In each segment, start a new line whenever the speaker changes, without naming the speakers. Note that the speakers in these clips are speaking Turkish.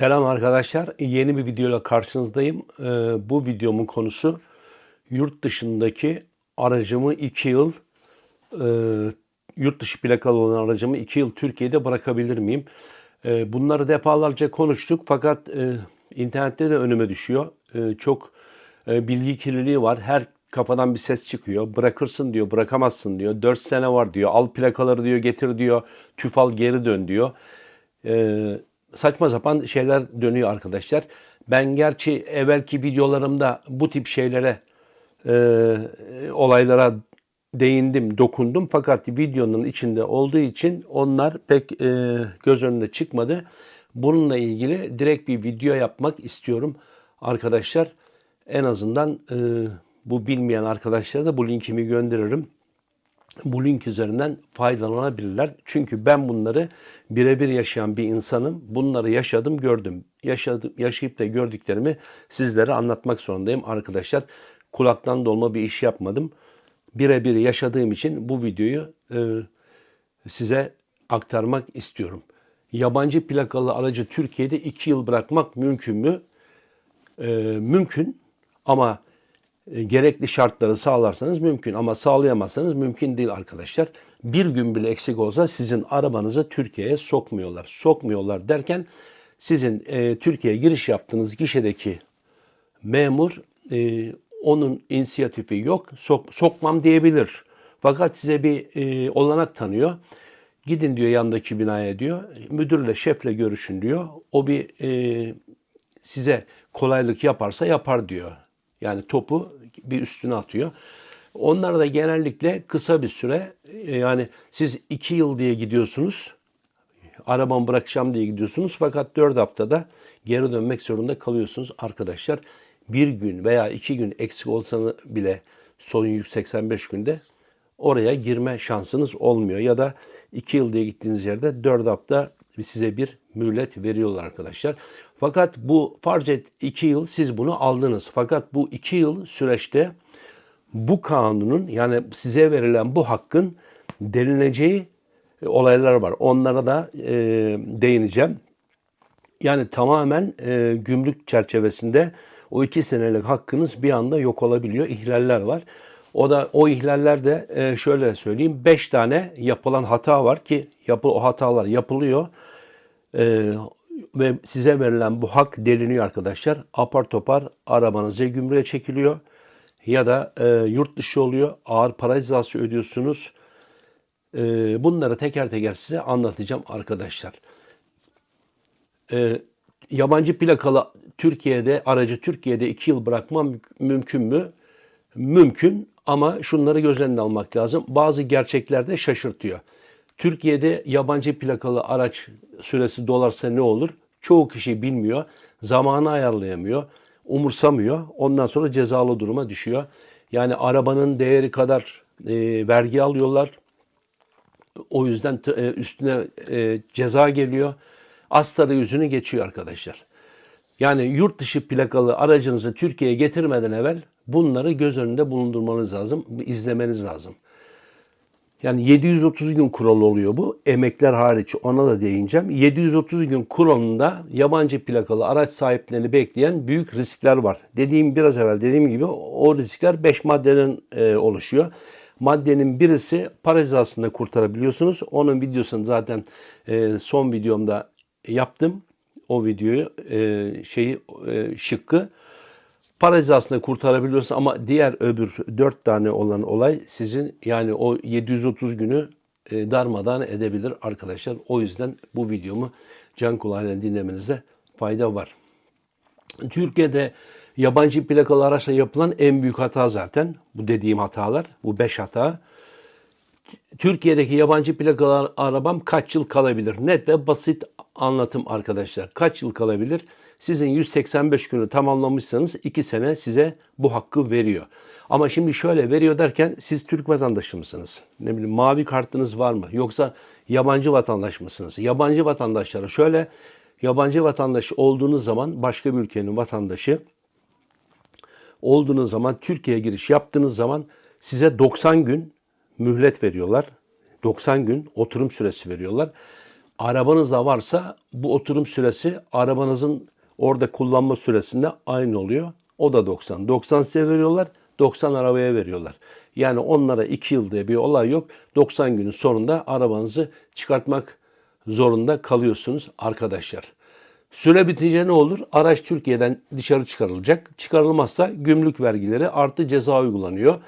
Selam arkadaşlar. Yeni bir videoyla karşınızdayım. Ee, bu videomun konusu yurt dışındaki aracımı 2 yıl e, yurt dışı plakalı olan aracımı 2 yıl Türkiye'de bırakabilir miyim? Ee, bunları defalarca konuştuk fakat e, internette de önüme düşüyor. E, çok e, bilgi kirliliği var. Her kafadan bir ses çıkıyor. Bırakırsın diyor, bırakamazsın diyor. 4 sene var diyor. Al plakaları diyor, getir diyor. Tüf al geri dön diyor. Ee, saçma sapan şeyler dönüyor arkadaşlar. Ben gerçi evvelki videolarımda bu tip şeylere e, olaylara değindim, dokundum. Fakat videonun içinde olduğu için onlar pek e, göz önüne çıkmadı. Bununla ilgili direkt bir video yapmak istiyorum arkadaşlar. En azından e, bu bilmeyen arkadaşlara da bu linkimi gönderirim bu link üzerinden faydalanabilirler. Çünkü ben bunları birebir yaşayan bir insanım. Bunları yaşadım, gördüm. Yaşadım, yaşayıp da gördüklerimi sizlere anlatmak zorundayım arkadaşlar. Kulaktan dolma bir iş yapmadım. Birebir yaşadığım için bu videoyu e, size aktarmak istiyorum. Yabancı plakalı aracı Türkiye'de 2 yıl bırakmak mümkün mü? E, mümkün ama gerekli şartları sağlarsanız mümkün ama sağlayamazsanız mümkün değil arkadaşlar. Bir gün bile eksik olsa sizin arabanızı Türkiye'ye sokmuyorlar. Sokmuyorlar derken sizin e, Türkiye'ye giriş yaptığınız gişedeki memur e, onun inisiyatifi yok. Sok, sokmam diyebilir. Fakat size bir e, olanak tanıyor. Gidin diyor yandaki binaya diyor. Müdürle, şefle görüşün diyor. O bir e, size kolaylık yaparsa yapar diyor. Yani topu bir üstüne atıyor. Onlar da genellikle kısa bir süre e, yani siz iki yıl diye gidiyorsunuz. Arabamı bırakacağım diye gidiyorsunuz. Fakat dört haftada geri dönmek zorunda kalıyorsunuz arkadaşlar. Bir gün veya iki gün eksik olsanız bile son 185 günde oraya girme şansınız olmuyor. Ya da iki yıl diye gittiğiniz yerde dört hafta size bir mühlet veriyorlar arkadaşlar. Fakat bu farz et 2 yıl siz bunu aldınız. Fakat bu 2 yıl süreçte bu kanunun yani size verilen bu hakkın denilececeği e, olaylar var. Onlara da e, değineceğim. Yani tamamen e, gümrük çerçevesinde o iki senelik hakkınız bir anda yok olabiliyor. İhlaller var. O da o ihlaller de e, şöyle söyleyeyim. Beş tane yapılan hata var ki yapı, o hatalar yapılıyor. E, ve size verilen bu hak deliniyor arkadaşlar. Apar topar arabanıza gümrüğe çekiliyor ya da e, yurt dışı oluyor. Ağır para cezası ödüyorsunuz. E, bunları teker teker size anlatacağım arkadaşlar. E, yabancı plakalı Türkiye'de aracı Türkiye'de 2 yıl bırakmam mümkün mü? Mümkün ama şunları göz önüne almak lazım. Bazı gerçeklerde şaşırtıyor. Türkiye'de yabancı plakalı araç süresi dolarsa ne olur? Çoğu kişi bilmiyor, zamanı ayarlayamıyor, umursamıyor. Ondan sonra cezalı duruma düşüyor. Yani arabanın değeri kadar e, vergi alıyorlar. O yüzden e, üstüne e, ceza geliyor. Astarı yüzünü geçiyor arkadaşlar. Yani yurt dışı plakalı aracınızı Türkiye'ye getirmeden evvel bunları göz önünde bulundurmanız lazım, izlemeniz lazım. Yani 730 gün kuralı oluyor bu. Emekler hariç ona da değineceğim. 730 gün kuralında yabancı plakalı araç sahiplerini bekleyen büyük riskler var. Dediğim biraz evvel dediğim gibi o riskler 5 maddeden e, oluşuyor. Maddenin birisi para cezasında kurtarabiliyorsunuz. Onun videosunu zaten e, son videomda yaptım. O videoyu e, şeyi e, şıkkı para cezasını kurtarabiliyorsun ama diğer öbür dört tane olan olay sizin yani o 730 günü e, darmadan edebilir arkadaşlar. O yüzden bu videomu can kulağıyla dinlemenize fayda var. Türkiye'de yabancı plakalı araçla yapılan en büyük hata zaten bu dediğim hatalar. Bu beş hata. Türkiye'deki yabancı plakalı arabam kaç yıl kalabilir? Net ve basit anlatım arkadaşlar. Kaç yıl kalabilir? Sizin 185 günü tamamlamışsanız 2 sene size bu hakkı veriyor. Ama şimdi şöyle veriyor derken siz Türk vatandaşı mısınız? Ne bileyim mavi kartınız var mı? Yoksa yabancı vatandaş mısınız? Yabancı vatandaşlara şöyle yabancı vatandaş olduğunuz zaman başka bir ülkenin vatandaşı olduğunuz zaman Türkiye'ye giriş yaptığınız zaman size 90 gün mühlet veriyorlar. 90 gün oturum süresi veriyorlar. arabanız da varsa bu oturum süresi arabanızın orada kullanma süresinde aynı oluyor. O da 90. 90 size veriyorlar, 90 arabaya veriyorlar. Yani onlara 2 yıl diye bir olay yok. 90 günün sonunda arabanızı çıkartmak zorunda kalıyorsunuz arkadaşlar. Süre bitince ne olur? Araç Türkiye'den dışarı çıkarılacak. Çıkarılmazsa gümrük vergileri artı ceza uygulanıyor.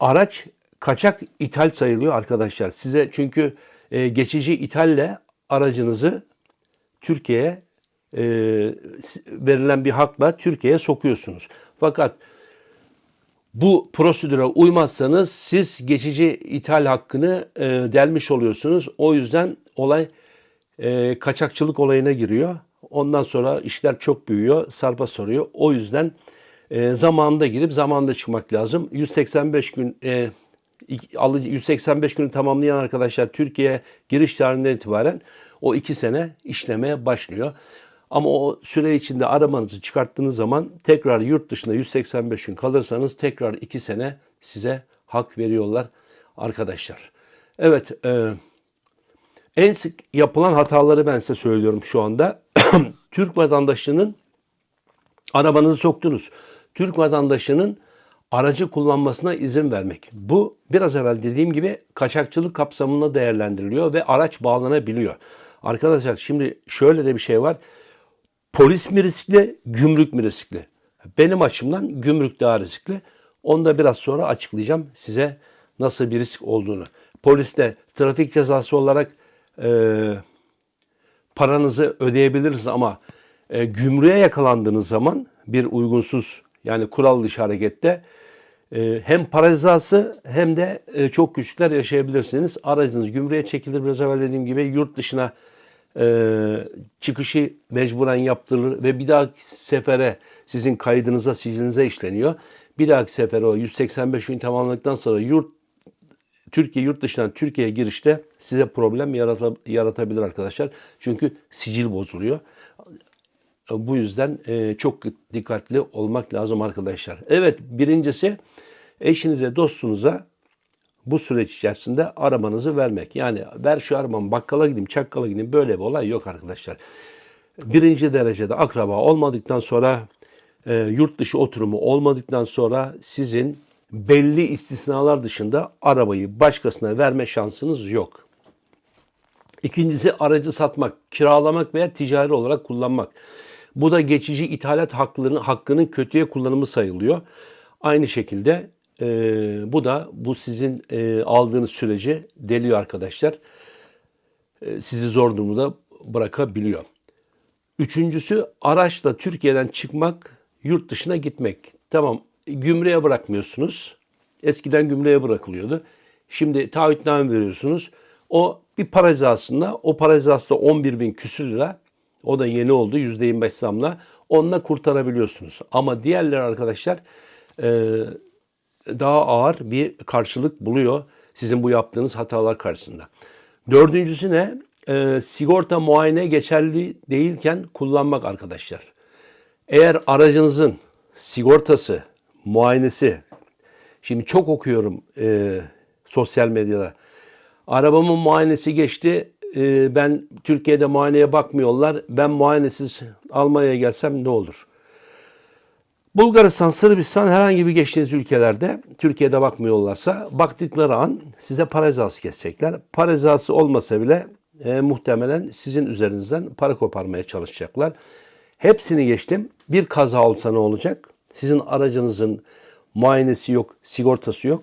Araç kaçak ithal sayılıyor arkadaşlar. Size çünkü e, geçici ithalle aracınızı Türkiye'ye e, verilen bir hakla Türkiye'ye sokuyorsunuz. Fakat bu prosedüre uymazsanız siz geçici ithal hakkını e, delmiş oluyorsunuz. O yüzden olay e, kaçakçılık olayına giriyor. Ondan sonra işler çok büyüyor, sarpa soruyor. O yüzden e, zamanında girip zamanında çıkmak lazım. 185 gün e, alıcı 185 günü tamamlayan arkadaşlar Türkiye giriş tarihinden itibaren o iki sene işlemeye başlıyor. Ama o süre içinde arabanızı çıkarttığınız zaman tekrar yurt dışında 185 gün kalırsanız tekrar 2 sene size hak veriyorlar arkadaşlar. Evet, e, en sık yapılan hataları ben size söylüyorum şu anda. Türk vatandaşının arabanızı soktunuz. Türk vatandaşının aracı kullanmasına izin vermek. Bu biraz evvel dediğim gibi kaçakçılık kapsamında değerlendiriliyor ve araç bağlanabiliyor. Arkadaşlar şimdi şöyle de bir şey var. Polis mi riskli, gümrük mü riskli? Benim açımdan gümrük daha riskli. Onu da biraz sonra açıklayacağım size nasıl bir risk olduğunu. Poliste trafik cezası olarak e, paranızı ödeyebiliriz ama e, gümrüğe yakalandığınız zaman bir uygunsuz yani kural dışı harekette e, hem para cezası hem de e, çok güçlükler yaşayabilirsiniz. Aracınız gümrüğe çekilir biraz evvel dediğim gibi yurt dışına e, çıkışı mecburen yaptırılır ve bir dahaki sefere sizin kaydınıza, sicilinize işleniyor. Bir dahaki sefere o 185 gün tamamladıktan sonra yurt Türkiye yurt dışından Türkiye'ye girişte size problem yaratabilir arkadaşlar. Çünkü sicil bozuluyor. Bu yüzden e, çok dikkatli olmak lazım arkadaşlar. Evet birincisi eşinize, dostunuza bu süreç içerisinde arabanızı vermek. Yani ver şu arabamı bakkala gideyim, çakkala gideyim böyle bir olay yok arkadaşlar. Birinci derecede akraba olmadıktan sonra e, yurt dışı oturumu olmadıktan sonra sizin belli istisnalar dışında arabayı başkasına verme şansınız yok. İkincisi aracı satmak, kiralamak veya ticari olarak kullanmak. Bu da geçici ithalat haklarının, hakkının kötüye kullanımı sayılıyor. Aynı şekilde e, bu da bu sizin e, aldığınız süreci deliyor arkadaşlar. E, sizi zor durumda bırakabiliyor. Üçüncüsü araçla Türkiye'den çıkmak, yurt dışına gitmek. Tamam gümrüğe bırakmıyorsunuz. Eskiden gümrüğe bırakılıyordu. Şimdi taahhütname veriyorsunuz. O bir para cezasında, o para cezası da 11 bin küsür lira. O da yeni oldu %25 zamla. Onunla kurtarabiliyorsunuz. Ama diğerleri arkadaşlar e, daha ağır bir karşılık buluyor sizin bu yaptığınız hatalar karşısında. Dördüncüsü ne? E, sigorta muayene geçerli değilken kullanmak arkadaşlar. Eğer aracınızın sigortası, muayenesi, şimdi çok okuyorum e, sosyal medyada. Arabamın muayenesi geçti, e, ben Türkiye'de muayeneye bakmıyorlar, ben muayenesiz Almanya'ya gelsem ne olur? Bulgaristan, Sırbistan herhangi bir geçtiğiniz ülkelerde Türkiye'de bakmıyorlarsa baktıkları an size para cezası kesecekler. Para cezası olmasa bile e, muhtemelen sizin üzerinizden para koparmaya çalışacaklar. Hepsini geçtim. Bir kaza olsa ne olacak? Sizin aracınızın muayenesi yok, sigortası yok.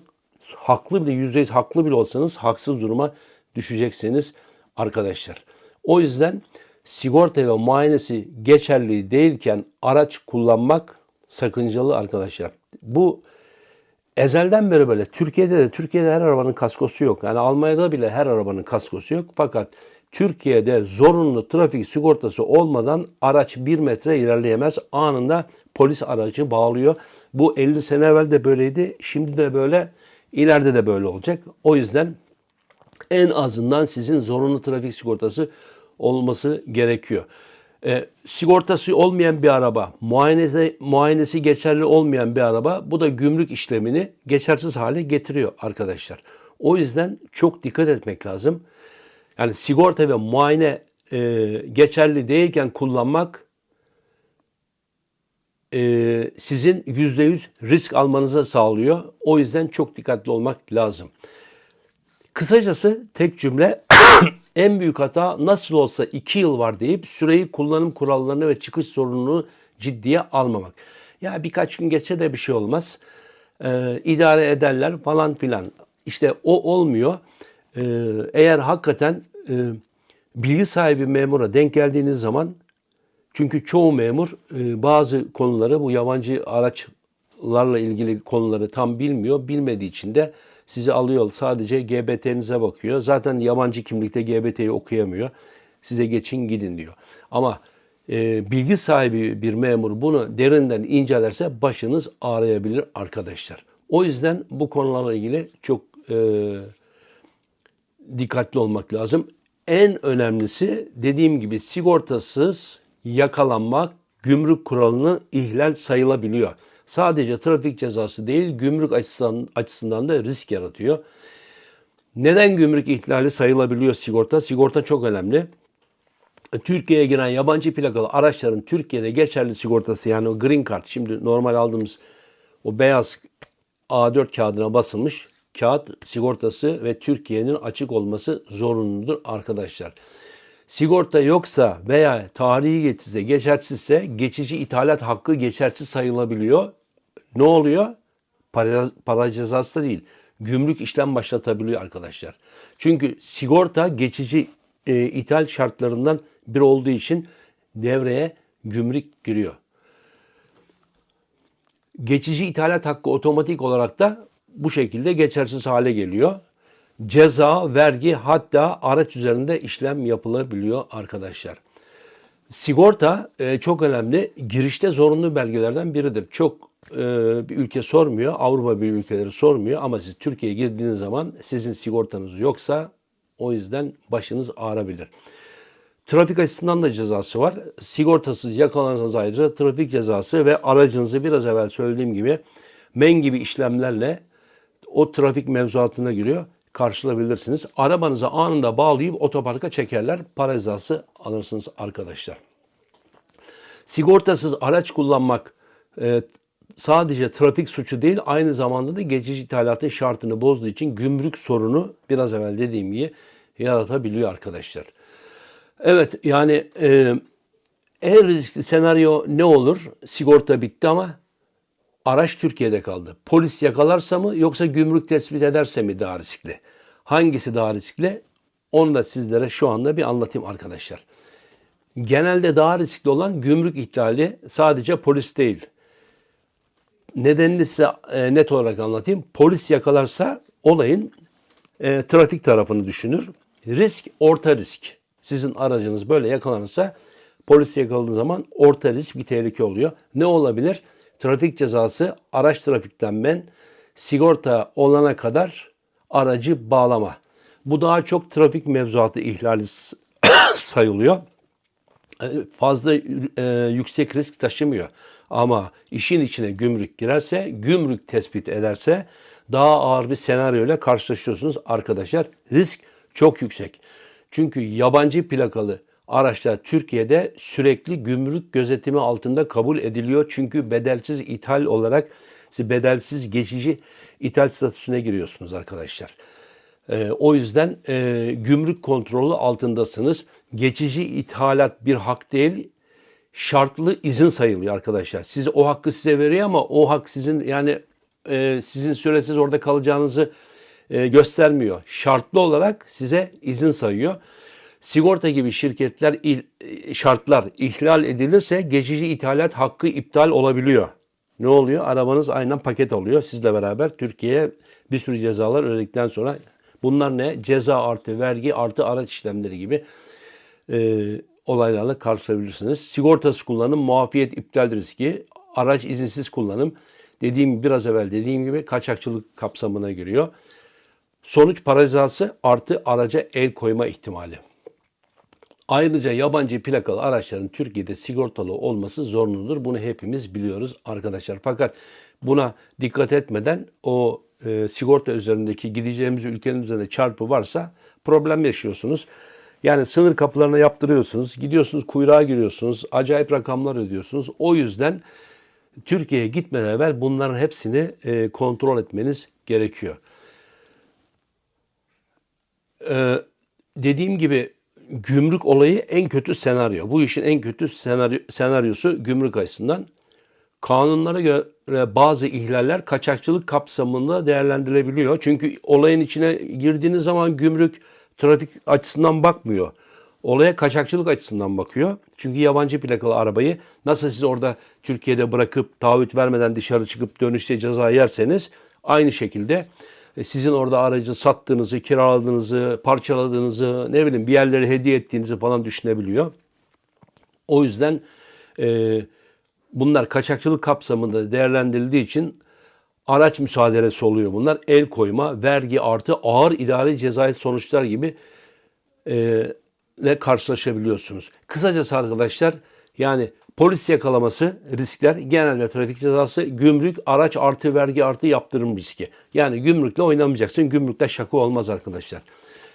Haklı bile yüzde yüz haklı bile olsanız haksız duruma düşeceksiniz arkadaşlar. O yüzden sigorta ve muayenesi geçerli değilken araç kullanmak sakıncalı arkadaşlar. Bu ezelden beri böyle. Türkiye'de de Türkiye'de her arabanın kaskosu yok. Yani Almanya'da bile her arabanın kaskosu yok. Fakat Türkiye'de zorunlu trafik sigortası olmadan araç bir metre ilerleyemez. Anında polis aracı bağlıyor. Bu 50 sene evvel de böyleydi. Şimdi de böyle. ileride de böyle olacak. O yüzden en azından sizin zorunlu trafik sigortası olması gerekiyor. E, sigortası olmayan bir araba, muayenesi, muayenesi geçerli olmayan bir araba bu da gümrük işlemini geçersiz hale getiriyor arkadaşlar. O yüzden çok dikkat etmek lazım. Yani sigorta ve muayene e, geçerli değilken kullanmak e, sizin %100 risk almanıza sağlıyor. O yüzden çok dikkatli olmak lazım. Kısacası tek cümle en büyük hata nasıl olsa 2 yıl var deyip süreyi kullanım kurallarını ve çıkış sorununu ciddiye almamak. Ya birkaç gün geçse de bir şey olmaz. Ee, idare ederler falan filan. İşte o olmuyor. Ee, eğer hakikaten e, bilgi sahibi memura denk geldiğiniz zaman çünkü çoğu memur e, bazı konuları bu yabancı araçlarla ilgili konuları tam bilmiyor. Bilmediği için de sizi alıyor sadece GBT'nize bakıyor. Zaten yabancı kimlikte GBT'yi okuyamıyor. Size geçin gidin diyor. Ama e, bilgi sahibi bir memur bunu derinden incelerse başınız ağrıyabilir arkadaşlar. O yüzden bu konularla ilgili çok e, dikkatli olmak lazım. En önemlisi dediğim gibi sigortasız yakalanmak gümrük kuralını ihlal sayılabiliyor. Sadece trafik cezası değil gümrük açısından, da risk yaratıyor. Neden gümrük ihlali sayılabiliyor sigorta? Sigorta çok önemli. Türkiye'ye giren yabancı plakalı araçların Türkiye'de geçerli sigortası yani o green card şimdi normal aldığımız o beyaz A4 kağıdına basılmış kağıt sigortası ve Türkiye'nin açık olması zorunludur arkadaşlar. Sigorta yoksa veya tarihi geçse geçersizse geçici ithalat hakkı geçersiz sayılabiliyor. Ne oluyor? Para, para cezası da değil. Gümrük işlem başlatabiliyor arkadaşlar. Çünkü sigorta geçici e, ithal şartlarından bir olduğu için devreye gümrük giriyor. Geçici ithalat hakkı otomatik olarak da bu şekilde geçersiz hale geliyor. Ceza, vergi hatta araç üzerinde işlem yapılabiliyor arkadaşlar. Sigorta e, çok önemli. Girişte zorunlu belgelerden biridir. Çok e, bir ülke sormuyor. Avrupa bir ülkeleri sormuyor. Ama siz Türkiye'ye girdiğiniz zaman sizin sigortanız yoksa o yüzden başınız ağrabilir. Trafik açısından da cezası var. Sigortasız yakalanırsanız ayrıca trafik cezası ve aracınızı biraz evvel söylediğim gibi men gibi işlemlerle o trafik mevzuatına giriyor. Karşılayabilirsiniz. Arabanızı anında bağlayıp otoparka çekerler. Para cezası alırsınız arkadaşlar. Sigortasız araç kullanmak e, sadece trafik suçu değil aynı zamanda da geçici ithalatın şartını bozduğu için gümrük sorunu biraz evvel dediğim gibi yaratabiliyor arkadaşlar. Evet yani e, en riskli senaryo ne olur? Sigorta bitti ama araç Türkiye'de kaldı. Polis yakalarsa mı yoksa gümrük tespit ederse mi daha riskli? Hangisi daha riskli? Onu da sizlere şu anda bir anlatayım arkadaşlar. Genelde daha riskli olan gümrük ihlali sadece polis değil. Nedenini size e, net olarak anlatayım. Polis yakalarsa olayın e, trafik tarafını düşünür. Risk orta risk. Sizin aracınız böyle yakalanırsa polis yakaladığı zaman orta risk bir tehlike oluyor. Ne olabilir? Trafik cezası, araç trafikten men, sigorta olana kadar aracı bağlama. Bu daha çok trafik mevzuatı ihlali sayılıyor. E, fazla e, yüksek risk taşımıyor. Ama işin içine gümrük girerse, gümrük tespit ederse daha ağır bir senaryo ile karşılaşıyorsunuz arkadaşlar. Risk çok yüksek. Çünkü yabancı plakalı araçlar Türkiye'de sürekli gümrük gözetimi altında kabul ediliyor. Çünkü bedelsiz ithal olarak bedelsiz geçici ithal statüsüne giriyorsunuz arkadaşlar. Ee, o yüzden e, gümrük kontrolü altındasınız. Geçici ithalat bir hak değil, şartlı izin sayılıyor arkadaşlar. Siz o hakkı size veriyor ama o hak sizin yani e, sizin süresiz orada kalacağınızı e, göstermiyor. Şartlı olarak size izin sayıyor. Sigorta gibi şirketler il, e, şartlar ihlal edilirse geçici ithalat hakkı iptal olabiliyor. Ne oluyor? Arabanız aynen paket alıyor. Sizle beraber Türkiye'ye bir sürü cezalar ödedikten sonra bunlar ne? Ceza artı vergi artı araç işlemleri gibi e, olaylarla karşılaşabilirsiniz. Sigortası kullanım, muafiyet iptal riski, araç izinsiz kullanım. Dediğim biraz evvel dediğim gibi kaçakçılık kapsamına giriyor. Sonuç para cezası artı araca el koyma ihtimali. Ayrıca yabancı plakalı araçların Türkiye'de sigortalı olması zorunludur. Bunu hepimiz biliyoruz arkadaşlar. Fakat buna dikkat etmeden o e, sigorta üzerindeki gideceğimiz ülkenin üzerinde çarpı varsa problem yaşıyorsunuz. Yani sınır kapılarına yaptırıyorsunuz, gidiyorsunuz kuyruğa giriyorsunuz, acayip rakamlar ödüyorsunuz. O yüzden Türkiye'ye gitmeden evvel bunların hepsini e, kontrol etmeniz gerekiyor. Ee, dediğim gibi gümrük olayı en kötü senaryo. Bu işin en kötü senaryo, senaryosu gümrük açısından. Kanunlara göre bazı ihlaller kaçakçılık kapsamında değerlendirilebiliyor. Çünkü olayın içine girdiğiniz zaman gümrük trafik açısından bakmıyor. Olaya kaçakçılık açısından bakıyor. Çünkü yabancı plakalı arabayı nasıl siz orada Türkiye'de bırakıp taahhüt vermeden dışarı çıkıp dönüşte ceza yerseniz aynı şekilde sizin orada aracı sattığınızı, kiraladığınızı, parçaladığınızı, ne bileyim bir yerlere hediye ettiğinizi falan düşünebiliyor. O yüzden e, bunlar kaçakçılık kapsamında değerlendirildiği için araç müsaadelesi oluyor bunlar. El koyma, vergi artı ağır idari cezai sonuçlar gibi e, ile karşılaşabiliyorsunuz. Kısacası arkadaşlar yani polis yakalaması riskler genelde trafik cezası gümrük araç artı vergi artı yaptırım riski. Yani gümrükle oynamayacaksın. Gümrükte şaka olmaz arkadaşlar.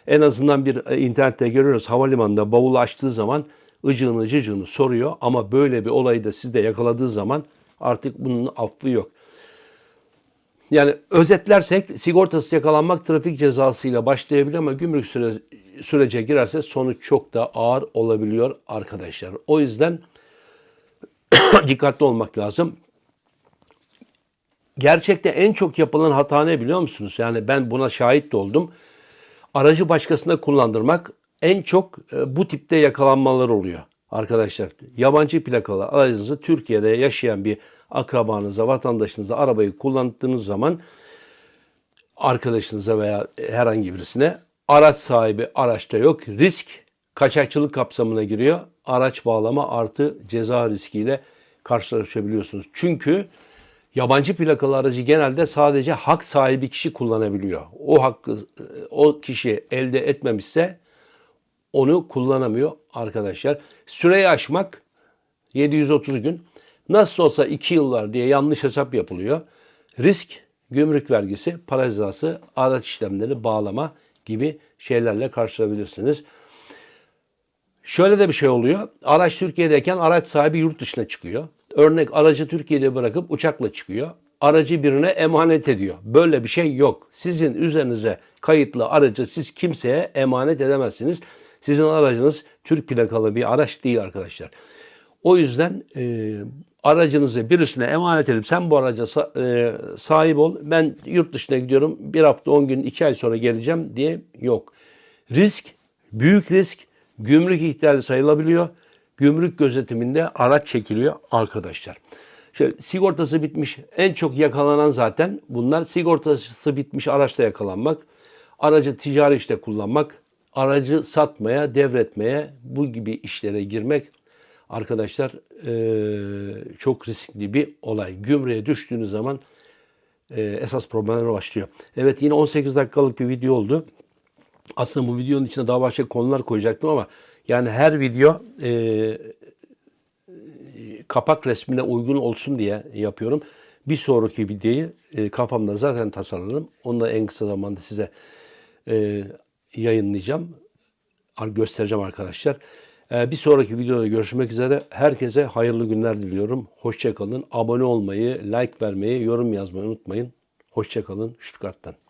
En azından bir e, internette görüyoruz havalimanında bavulu açtığı zaman ıcığını cıcığını soruyor ama böyle bir olayı da sizde yakaladığı zaman artık bunun affı yok. Yani özetlersek sigortasız yakalanmak trafik cezasıyla başlayabilir ama gümrük süre, sürece girerse sonuç çok da ağır olabiliyor arkadaşlar. O yüzden dikkatli olmak lazım. Gerçekte en çok yapılan hata ne biliyor musunuz? Yani ben buna şahit de oldum. Aracı başkasına kullandırmak en çok e, bu tipte yakalanmalar oluyor arkadaşlar. Yabancı plakalı aracınızı Türkiye'de yaşayan bir akrabanıza, vatandaşınıza arabayı kullandığınız zaman arkadaşınıza veya herhangi birisine araç sahibi araçta yok. Risk kaçakçılık kapsamına giriyor. Araç bağlama artı ceza riskiyle karşılaşabiliyorsunuz. Çünkü yabancı plakalı aracı genelde sadece hak sahibi kişi kullanabiliyor. O hakkı o kişi elde etmemişse onu kullanamıyor arkadaşlar. Süreyi aşmak 730 gün. Nasıl olsa 2 yıl var diye yanlış hesap yapılıyor. Risk, gümrük vergisi, para cezası, araç işlemleri bağlama gibi şeylerle karşılaşabilirsiniz. Şöyle de bir şey oluyor. Araç Türkiye'deyken araç sahibi yurt dışına çıkıyor. Örnek aracı Türkiye'de bırakıp uçakla çıkıyor. Aracı birine emanet ediyor. Böyle bir şey yok. Sizin üzerinize kayıtlı aracı siz kimseye emanet edemezsiniz. Sizin aracınız Türk plakalı bir araç değil arkadaşlar. O yüzden e, aracınızı birisine emanet edip sen bu araca sa- e, sahip ol. Ben yurt dışına gidiyorum. Bir hafta 10 gün 2 ay sonra geleceğim diye yok. Risk, büyük risk gümrük ihlali sayılabiliyor. Gümrük gözetiminde araç çekiliyor arkadaşlar. Şöyle, sigortası bitmiş en çok yakalanan zaten bunlar sigortası bitmiş araçla yakalanmak, aracı ticari işte kullanmak, aracı satmaya, devretmeye, bu gibi işlere girmek arkadaşlar çok riskli bir olay. Gümrüğe düştüğünüz zaman esas problemler başlıyor. Evet yine 18 dakikalık bir video oldu. Aslında bu videonun içine daha başka konular koyacaktım ama yani her video eee, kapak resmine uygun olsun diye yapıyorum. Bir sonraki videoyu e, kafamda zaten tasarladım. Onu da en kısa zamanda size e, yayınlayacağım. Göstereceğim arkadaşlar. E, bir sonraki videoda görüşmek üzere. Herkese hayırlı günler diliyorum. Hoşçakalın. Abone olmayı, like vermeyi, yorum yazmayı unutmayın. Hoşçakalın. Stuttgart'tan.